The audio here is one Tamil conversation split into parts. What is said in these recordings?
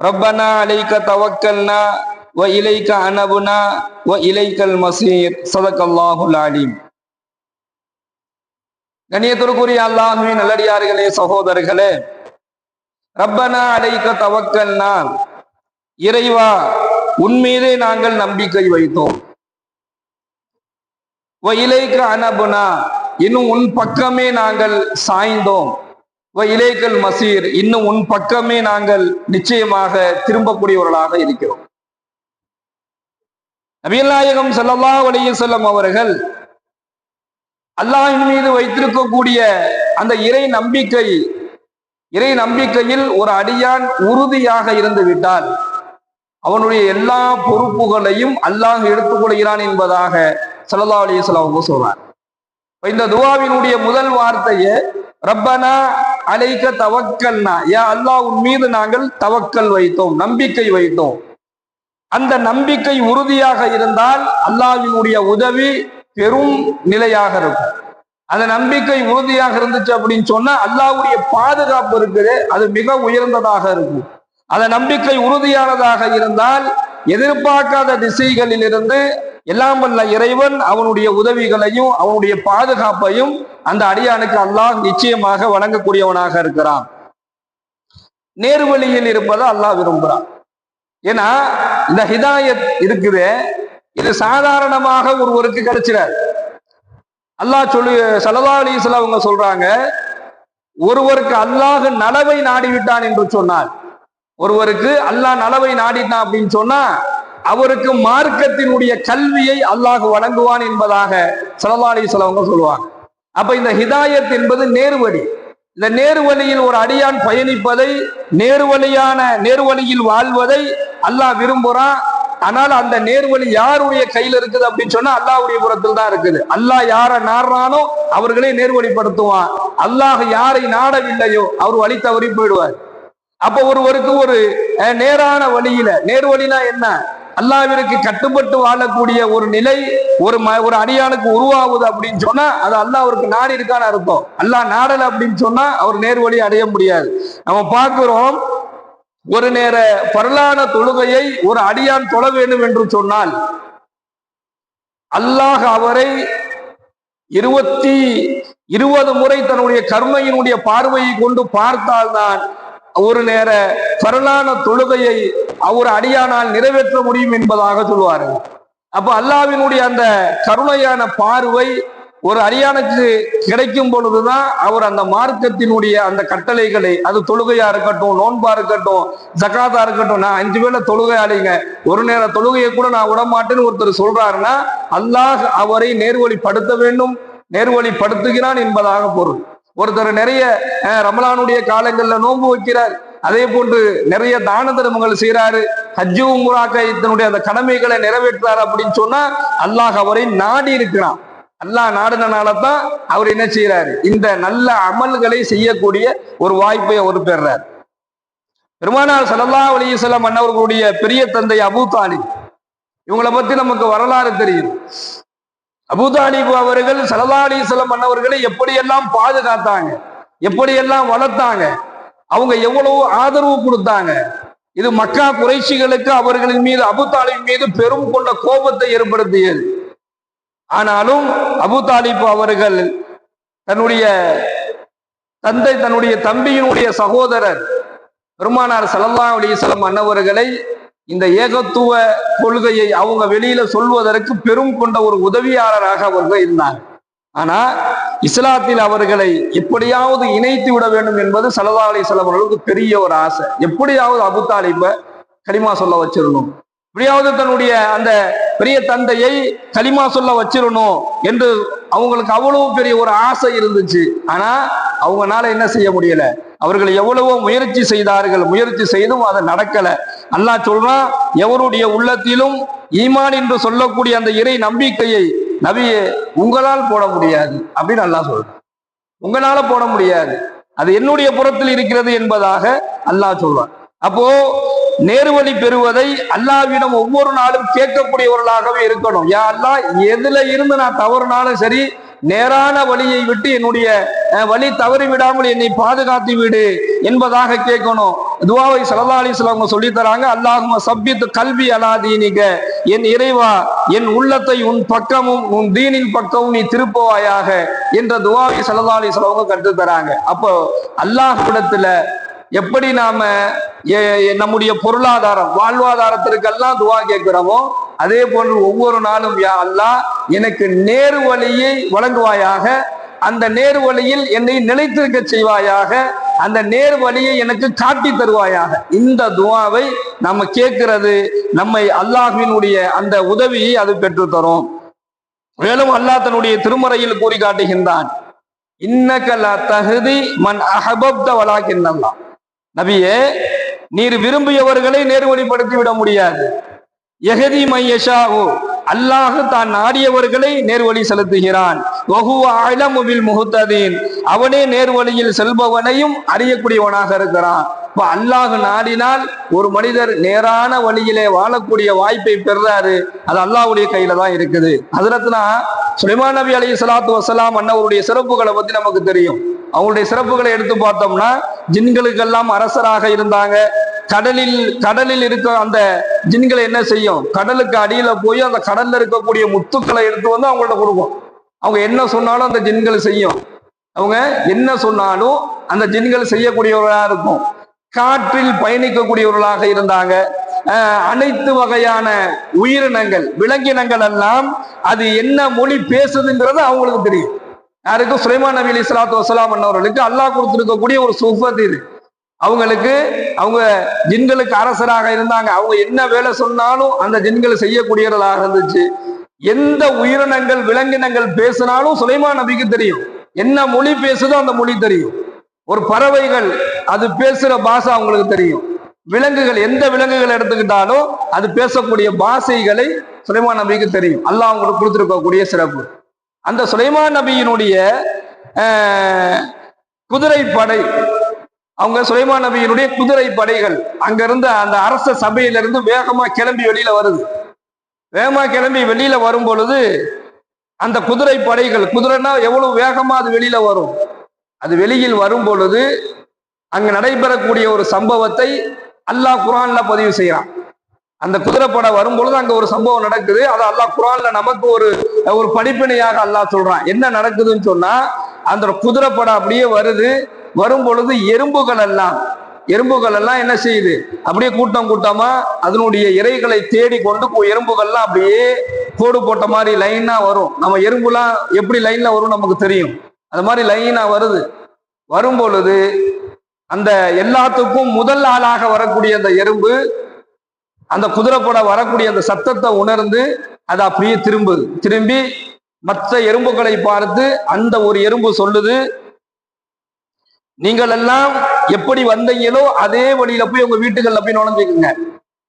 ரப்பனா அலைக்க தவக்கல்னா வ இலைக்க அனபுனா வ இலைக்கல் மசீர் சதக்கல்லாஹுல் அலீம் கணியத்திற்குரிய அல்லாஹுவின் நல்லடியார்களே சகோதரர்களே ரப்பனா அலைக்க தவக்கல்னா இறைவா உன்மீதே நாங்கள் நம்பிக்கை வைத்தோம். வ இலைக்க அனபுனா இன்னும் உன் பக்கமே நாங்கள் சாய்ந்தோம். இலைக்கல் மசீர். இன்னும் உன் பக்கமே நாங்கள் நிச்சயமாக திரும்பக்கூடியவர்களாக இருக்கிறோம். நபிகள் செல்லல்லா ஸல்லல்லாஹு செல்லும் அவர்கள் அல்லாஹின் மீது வைத்திருக்கக்கூடிய அந்த இறை நம்பிக்கை இறை நம்பிக்கையில் ஒரு அடியான் உறுதியாக இருந்து விட்டால் அவனுடைய எல்லா பொறுப்புகளையும் அல்லாஹ் எடுத்துக்கொள்கிறான் என்பதாக சல்லா அலைஹி வஸல்லம் அவங்க சொல்றார். இந்த துவாவினுடைய முதல் வார்த்தையை ரப்பனா அலைக்க தவக்கல்னா யா அல்லாஹ் உன் மீது நாங்கள் தவக்கல் வைத்தோம் நம்பிக்கை வைத்தோம். அந்த நம்பிக்கை உறுதியாக இருந்தால் அல்லாவினுடைய உதவி பெரும் நிலையாக இருக்கும். அந்த நம்பிக்கை உறுதியாக இருந்துச்சு அப்படின்னு சொன்னா அல்லாஹ்வுடைய பாதுகாப்பு இருக்குது அது மிக உயர்ந்ததாக இருக்கும். அந்த நம்பிக்கை உறுதியானதாக இருந்தால் எதிர்பார்க்காத திசைகளில் இருந்து எல்லாம் வல்ல இறைவன் அவனுடைய உதவிகளையும் அவனுடைய பாதுகாப்பையும் அந்த அடியானுக்கு அல்லாஹ் நிச்சயமாக வழங்கக்கூடியவனாக இருக்கிறான். நேர்வழியில் இருப்பதை அல்லாஹ் விரும்புகிறான். ஏன்னா இந்த ஹிதாயத் இருக்குது இது சாதாரணமாக ஒருவருக்கு கிடைச்சிடாது. அல்லாஹ் சொல்லு சல்லா அலிஸ்லாம் அவங்க சொல்றாங்க ஒருவருக்கு அல்லாஹ் நலவை நாடிவிட்டான் என்று சொன்னார் ஒருவருக்கு அல்லாஹ் நலவை நாடிட்டான் அப்படின்னு சொன்னா அவருக்கு மார்க்கத்தினுடைய கல்வியை அல்லாஹ் வழங்குவான் என்பதாக சல்லா சிலவங்க சொல்லுவாங்க. அப்ப இந்த ஹிதாயத் என்பது நேர்வழி. இந்த நேர்வழியில் ஒரு அடியான் பயணிப்பதை நேர்வழியான நேர்வழியில் வாழ்வதை அல்லாஹ் விரும்புறான். ஆனால் அந்த நேர்வழி யாருடைய கையில் இருக்குது அப்படின்னு சொன்னா அல்லாஹுடைய புறத்தில் தான் இருக்குது. அல்லாஹ் யாரை நாடுறானோ அவர்களே நேர்வழிப்படுத்துவான். அல்லாஹ் யாரை நாடவில்லையோ அவர் வழி தவறி போயிடுவார். அப்ப ஒருவருக்கு ஒரு அஹ், நேரான வழியில நேர் வழினா என்ன? அல்லாவிற்கு கட்டுப்பட்டு வாழக்கூடிய ஒரு நிலை ஒரு ம- ஒரு அடியானுக்கு உருவாகுது அப்படின்னு சொன்னா அது அல்லாஹ் அவருக்கு நாடி இருக்கான்னு அர்த்தம். அல்லாஹ் நாடல அப்படின்னு சொன்னா அவர் நேர்வழி அடைய முடியாது. நம்ம பார்க்கிறோம் ஒரு நேர பரலான தொழுகையை ஒரு அடியான் தொழ வேண்டும் என்று சொன்னால் அல்லாஹ் அவரை இருபத்தி இருபது முறை தன்னுடைய கர்மையினுடைய பார்வையை கொண்டு பார்த்தால்தான் ஒரு நேர பரலான தொழுகையை அவர் அடியானால் நிறைவேற்ற முடியும் என்பதாக சொல்வார்கள் அப்ப அல்லாவினுடைய அந்த கருணையான பார்வை ஒரு அரியானுக்கு கிடைக்கும் பொழுதுதான் அவர் அந்த மார்க்கத்தினுடைய அந்த கட்டளைகளை அது தொழுகையா இருக்கட்டும் நோன்பா இருக்கட்டும் ஜகாதா இருக்கட்டும் நான் அஞ்சு வேளை தொழுகையாளிங்க ஒரு நேர தொழுகையை கூட நான் விடமாட்டேன்னு ஒருத்தர் சொல்றாருன்னா அல்லாஹ் அவரை நேர்வழிப்படுத்த வேண்டும் நேர்வழிப்படுத்துகிறான் என்பதாக பொருள். ஒருத்தர் நிறைய அஹ், ரமலானுடைய காலங்கள்ல நோன்பு வைக்கிறார். அதே போன்று நிறைய தான தர்மங்கள் செய்யறாரு ஹஜ்ஜு இத்தனுடைய அந்த கடமைகளை நிறைவேற்றார் அப்படின்னு சொன்னா அல்லாஹ் அவரை நாடி இருக்கிறான். அல்லாஹ் நாடினால தான் அவர் என்ன செய்யறாரு இந்த நல்ல அமல்களை செய்யக்கூடிய ஒரு வாய்ப்பை அவர் பெறார் பெருமானார் சல்லா அலிசல்லாம் அண்ணவர்களுடைய பெரிய தந்தை அபு தாலிப். இவங்களை பத்தி நமக்கு வரலாறு தெரியும். அபூ அவர்கள் ஸல்லல்லாஹு அலைஹி எப்படியெல்லாம் பாதுகாத்தாங்க எப்படியெல்லாம் வளர்த்தாங்க அவங்க எவ்வளவு ஆதரவு கொடுத்தாங்க இது மக்கா குறைச்சிகளுக்கு அவர்களின் மீது அபுதாலிப் மீது பெரும் கொண்ட கோபத்தை ஏற்படுத்தியது. ஆனாலும் அபுதாலிப் அவர்கள் தன்னுடைய தந்தை தன்னுடைய தம்பியினுடைய சகோதரர் பெருமானார் ஸல்லல்லாஹு அலைஹி அன்னவர்களை இந்த ஏகத்துவ கொள்கையை அவங்க வெளியில சொல்வதற்கு பெரும் கொண்ட ஒரு உதவியாளராக அவர்கள் இருந்தாங்க. ஆனா இஸ்லாத்தில் அவர்களை எப்படியாவது இணைத்து விட வேண்டும் என்பது சலதா அலைஹி அவர்களுக்கு பெரிய ஒரு ஆசை. எப்படியாவது அபு தாலிப கலிமா சொல்ல வச்சிடணும் எப்படியாவது தன்னுடைய அந்த பெரிய தந்தையை கலிமா சொல்ல வச்சிடணும் என்று அவங்களுக்கு அவ்வளவு பெரிய ஒரு ஆசை இருந்துச்சு. ஆனா அவங்கனால என்ன செய்ய முடியல? அவர்கள் எவ்வளவோ முயற்சி செய்தார்கள் முயற்சி செய்தும் அது நடக்கல. அல்லாஹ் சொல்றான் எவருடைய உள்ளத்திலும் ஈமான் என்று சொல்லக்கூடிய அந்த இறை நம்பிக்கையை நபியே உங்களால் போட முடியாது அப்படின்னு அல்லாஹ் சொல்றான். உங்களால போட முடியாது. அது என்னுடைய புறத்தில் இருக்கிறது என்பதாக அல்லாஹ் சொல்றான். அப்போ நேர்வழி பெறுவதை அல்லாவிடம் ஒவ்வொரு நாளும் கேட்கக்கூடியவர்களாகவே இருக்கணும். யா அல்லா எதுல இருந்து நான் தவறுனாலும் சரி நேரான வழியை விட்டு என்னுடைய வழி தவறி விடாமல் என்னை பாதுகாத்து விடு என்பதாக கேட்கணும். துவாவை சலதாளி சிலவங்க சொல்லி தராங்க அல்லாஹும் சப்பித்து கல்வி அலாதீனிக என் இறைவா என் உள்ளத்தை உன் பக்கமும் உன் தீனின் பக்கமும் நீ திருப்புவாயாக என்ற துவாவை சலதாளி அலிஸ்லாம் கற்று தராங்க. அப்போ அல்லாஹிடத்துல எப்படி நாம எ- எ- நம்முடைய பொருளாதாரம் வாழ்வாதாரத்திற்கெல்லாம் துவா கேட்கிறோமோ அதே போன்று ஒவ்வொரு நாளும் யா அல்லாஹ் எனக்கு நேரு வழியை வழங்குவாயாக அந்த நேர் வழியில் என்னை நிலைத்திருக்க செய்வாயாக அந்த நேர் வழியை எனக்கு காட்டி தருவாயாக. இந்த துவாவை நம்ம கேட்கிறது நம்மை அல்லாஹினுடைய அந்த உதவியை அது பெற்று தரும் மேலும் அல்லாஹ் தன்னுடைய திருமறையில் கூறி காட்டுகின்றான் இன்னக்கல தகுதி மன் அகபப்த வலாக்கின்னல்லா நபியே நீர் விரும்பியவர்களை நேர்வழிப்படுத்தி விட முடியாது எகதி மையஷாவு அல்லாஹ் தான் நாடியவர்களை நேர்வழி செலுத்துகிறான். வஹுவ அவனே நேர்வழியில் செல்பவனையும் அறியக்கூடியவனாக இருக்கிறான். இப்ப அல்லாஹ் நாடினால் ஒரு மனிதர் நேரான வழியிலே வாழக்கூடிய வாய்ப்பை பெறாரு. அது அல்லாஹ்வுடைய கையில தான் இருக்குது. அதுலத்துனா சுலைமான் நபி அலி சலாத்து வசலாம் அண்ணவருடைய சிறப்புகளை பத்தி நமக்கு தெரியும். அவங்களுடைய சிறப்புகளை எடுத்து பார்த்தோம்னா ஜின்களுக்கெல்லாம் அரசராக இருந்தாங்க. கடலில் கடலில் இருக்க அந்த ஜின்களை என்ன செய்யும்? கடலுக்கு அடியில போய் அந்த கடல்ல இருக்கக்கூடிய முத்துக்களை எடுத்து வந்து அவங்கள்ட்ட கொடுக்கும். அவங்க என்ன சொன்னாலும் அந்த ஜின்கள் செய்யும். அவங்க என்ன சொன்னாலும் அந்த ஜின்கள் செய்யக்கூடியவர்களா இருக்கும். காற்றில் பயணிக்கக்கூடியவர்களாக இருந்தாங்க. அனைத்து வகையான உயிரினங்கள் விலங்கினங்கள் எல்லாம் அது என்ன மொழி பேசுதுங்கிறது அவங்களுக்கு தெரியும். யாருக்கும் சுலைமான் நபி அலி சலாத்து வசலாம் அண்ணவர்களுக்கு அல்லாஹ் கொடுத்துருக்கக்கூடிய ஒரு சுஃபத் இது. அவங்களுக்கு அவங்க ஜின்களுக்கு அரசராக இருந்தாங்க. அவங்க என்ன வேலை சொன்னாலும் அந்த ஜின்கள் செய்யக்கூடியவர்களாக இருந்துச்சு. எந்த உயிரினங்கள் விலங்கினங்கள் பேசினாலும் சுலைமான் நபிக்கு தெரியும். என்ன மொழி பேசுதோ அந்த மொழி தெரியும். ஒரு பறவைகள் அது பேசுற பாஷை அவங்களுக்கு தெரியும். விலங்குகள் எந்த விலங்குகள் எடுத்துக்கிட்டாலும் அது பேசக்கூடிய பாஷைகளை சுலைமான் நபிக்கு தெரியும். அல்லாஹ் அவங்களுக்கு கொடுத்துருக்கக்கூடிய சிறப்பு. அந்த சுலைமான் நபியினுடைய குதிரை படை அவங்க சுலைமான் நபியினுடைய குதிரை படைகள் அங்கிருந்து அந்த அரச சபையிலிருந்து வேகமா கிளம்பி வெளியில வருது. வேகமா கிளம்பி வெளியில வரும் பொழுது அந்த குதிரை படைகள் குதிரைனா எவ்வளவு வேகமா அது வெளியில வரும்? அது வெளியில் வரும் பொழுது அங்க நடைபெறக்கூடிய ஒரு சம்பவத்தை அல்லாஹ் குரான்ல பதிவு செய்யறான். அந்த குதிரைப்படை வரும் பொழுது அங்க ஒரு சம்பவம் நடக்குது. அது அல்லாஹ் குரான்ல நமக்கு ஒரு ஒரு படிப்பினையாக அல்லாஹ் சொல்றான். என்ன நடக்குதுன்னு சொன்னா அந்த குதிரைப்படை அப்படியே வருது. வரும் பொழுது எறும்புகள் எல்லாம் எறும்புகள் எல்லாம் என்ன செய்யுது? அப்படியே கூட்டம் கூட்டமா அதனுடைய இறைகளை தேடி கொண்டு எறும்புகள்லாம் அப்படியே கோடு போட்ட மாதிரி லைனா வரும். நம்ம எறும்புலாம் எப்படி லைன்ல வரும் நமக்கு தெரியும். அது மாதிரி லைனா வருது. வரும் பொழுது அந்த எல்லாத்துக்கும் முதல் ஆளாக வரக்கூடிய அந்த எறும்பு அந்த குதிரைப்பட வரக்கூடிய அந்த சத்தத்தை உணர்ந்து அது அப்படியே திரும்புது. திரும்பி மற்ற எறும்புகளை பார்த்து அந்த ஒரு எறும்பு சொல்லுது. நீங்கள் எல்லாம் எப்படி வந்தீங்களோ அதே வழியில போய் உங்க வீட்டுகள்ல போய் நுழைஞ்சுக்குங்க.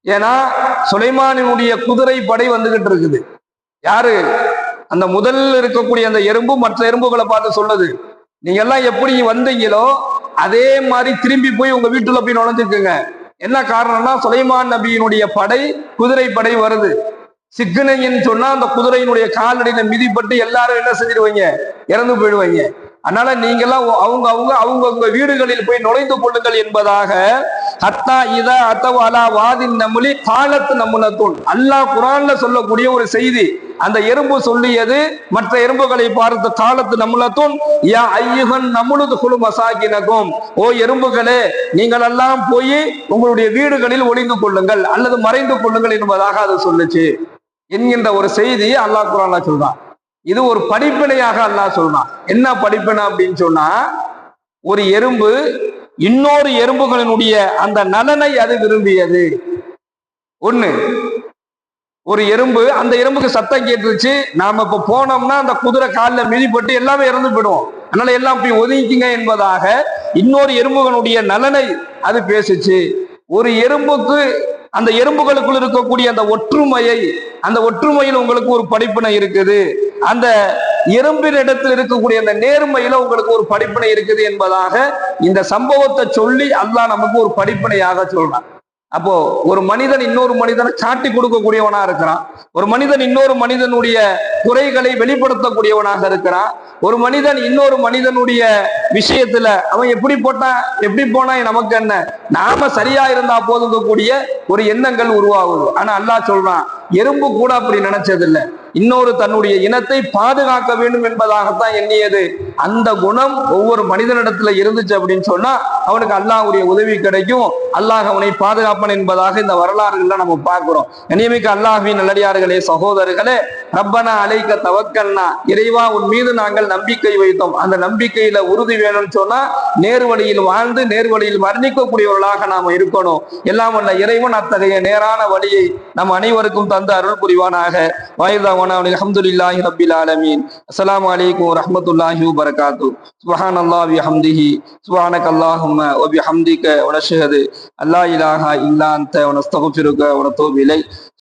ஏன்னா சுலைமானினுடைய குதிரை படை வந்துகிட்டு இருக்குது. யாரு? அந்த முதல் இருக்கக்கூடிய அந்த எறும்பு மற்ற எறும்புகளை பார்த்து சொல்லுது. நீங்க எல்லாம் எப்படி வந்தீங்களோ அதே மாதிரி திரும்பி போய் உங்க வீட்டுல போய் நுழைஞ்சுக்குங்க. என்ன காரணம்னா சுலைமான் நபியினுடைய படை குதிரை படை வருது. சிக்கனைன்னு சொன்னா அந்த குதிரையினுடைய காலடியில மிதிப்பட்டு எல்லாரும் என்ன செஞ்சிருவீங்க? இறந்து போயிடுவீங்க. அதனால நீங்கெல்லாம் அவங்க அவங்க அவங்க அவங்கவுங்க வீடுகளில் போய் நுழைந்து கொள்ளுங்கள் என்பதாக அத்தா இத அத்தவாலா வாதின் நம்மளி காலத்து நம்முனத்துள் அல்லாஹ் குரான்ல சொல்லக்கூடிய ஒரு செய்தி. அந்த எறும்பு சொல்லியது மற்ற எறும்புகளை பார்த்த காலத்து நம்மளத்தும் யா ஐயுகன் நம்மளுது குழு மசாக்கினகும் ஓ எறும்புகளே நீங்கள் எல்லாம் போய் உங்களுடைய வீடுகளில் ஒளிந்து கொள்ளுங்கள் அல்லது மறைந்து கொள்ளுங்கள் என்பதாக அது சொல்லுச்சு. என்கின்ற ஒரு செய்தி அல்லாஹ் குரான்ல சொல்றான். இது ஒரு படிப்பினையாக அல்லாஹ் சொல்றான். என்ன படிப்பினை அப்படின்னு சொன்னா ஒரு எறும்பு இன்னொரு எறும்புகளினுடைய அந்த நலனை அது விரும்பியது. ஒண்ணு ஒரு எறும்பு அந்த எறும்புக்கு சத்தம் கேட்டுருச்சு நாம இப்ப போனோம்னா அந்த குதிரை காலில் மிதிப்பட்டு எல்லாமே இறந்து போயிடுவோம். அதனால எல்லாம் போய் ஒதுங்கிக்குங்க என்பதாக இன்னொரு எறும்புகளுடைய நலனை அது பேசுச்சு. ஒரு எறும்புக்கு அந்த எறும்புகளுக்குள் இருக்கக்கூடிய அந்த ஒற்றுமையை அந்த ஒற்றுமையில் உங்களுக்கு ஒரு படிப்பினை இருக்குது. அந்த எறும்பின் இடத்தில் இருக்கக்கூடிய அந்த நேர்மையில உங்களுக்கு ஒரு படிப்பினை இருக்குது என்பதாக இந்த சம்பவத்தை சொல்லி அல்லாஹ் நமக்கு ஒரு படிப்பினையாக சொல்றான். அப்போ ஒரு மனிதன் இன்னொரு மனிதனை சாட்டி கொடுக்கக்கூடியவனா இருக்கிறான். ஒரு மனிதன் இன்னொரு மனிதனுடைய குறைகளை வெளிப்படுத்தக்கூடியவனாக இருக்கிறான். ஒரு மனிதன் இன்னொரு மனிதனுடைய விஷயத்துல அவன் எப்படி போட்டான் எப்படி போனா நமக்கு என்ன? நாம சரியா இருந்தா போதுங்கக்கூடிய ஒரு எண்ணங்கள் உருவாகுது. ஆனா அல்லாஹ் சொல்றான் எறும்பு கூட அப்படி நினைச்சதில்லை. இன்னொரு தன்னுடைய இனத்தை பாதுகாக்க வேண்டும் என்பதாகத்தான் எண்ணியது. அந்த குணம் ஒவ்வொரு மனிதனிடத்துல இருந்துச்சு அப்படின்னு சொன்னா அவனுக்கு அல்லாஹ்வுடைய உதவி கிடைக்கும். அல்லாஹ் அவனை பாதுகாப்பன் என்பதாக இந்த வரலாறுகள்ல நம்ம பார்க்கிறோம். இனிமிக்க அல்லாஹ்வின் நல்லடியார்களே சகோதரர்களே ரப்பனா அலைக்க தவக்கல்னா இறைவா உன் மீது நாங்கள் நம்பிக்கை வைத்தோம். அந்த நம்பிக்கையில உறுதி வேணும்னு சொன்னா நேர்வழியில் வாழ்ந்து நேர்வழியில் வர்ணிக்கக்கூடியவர்களாக நாம இருக்கணும். எல்லாம் உள்ள இறைவன் அத்தகைய நேரான வழியை நம் அனைவருக்கும் வந்து அருள் புரிவானாக. வாயுதாவான அல்ஹம்துலில்லாஹி ரபில் ஆலமீன். அஸ்ஸலாமு அலைக்கும் வரஹ்மத்துல்லாஹி வபரகாத்து சுப்ஹான் அல்லாஹி ஹம்திஹி சுப்ஹானக அல்லாஹும்ம ஒபி ஹம்திக்க வ அல்லா இலாஹா இல்லா அன்த. வ